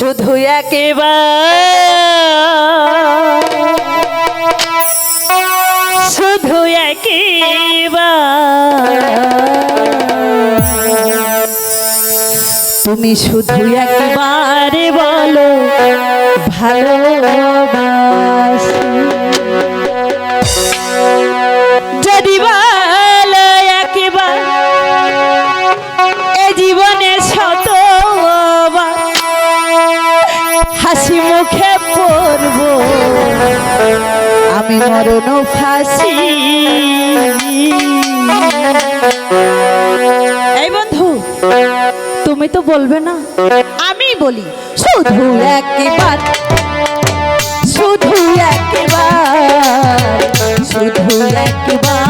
শুধু শুধু তুমি শুধু একবার বলো ভালো মরণ ফাঁসি। এই বন্ধু, তুমি তো বলবে না আমি বলি। শুধু একবার শুধু একবার শুধু একবার।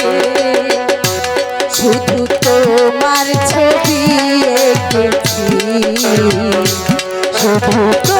Oh,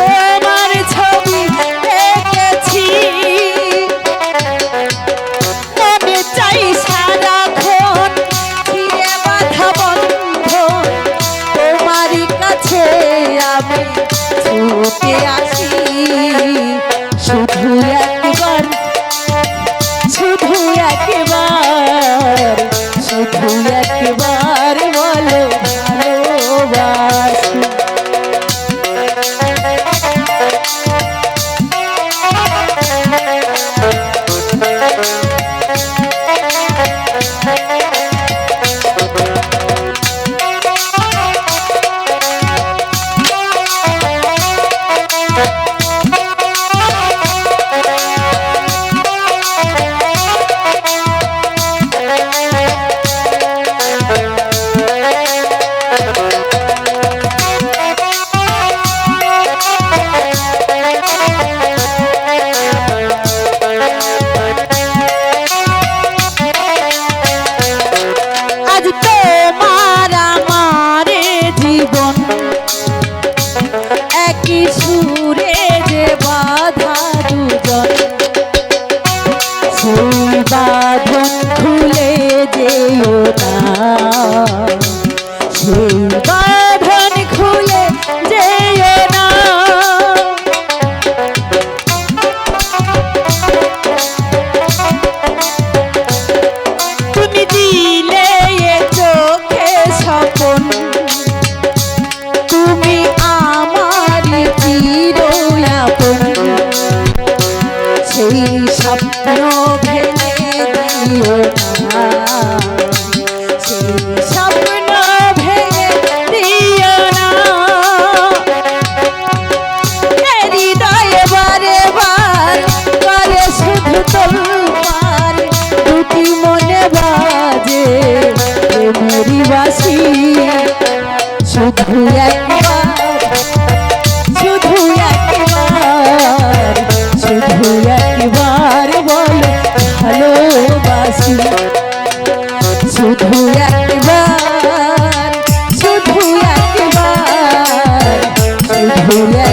দিও সেই খুলে না। তুমি দিলে চোখে স্বপন। তুমি আমার চির আপন সেই স্বপ্ন ভেঙে দিও শুধু একবার শুধু একবার শুধু একবার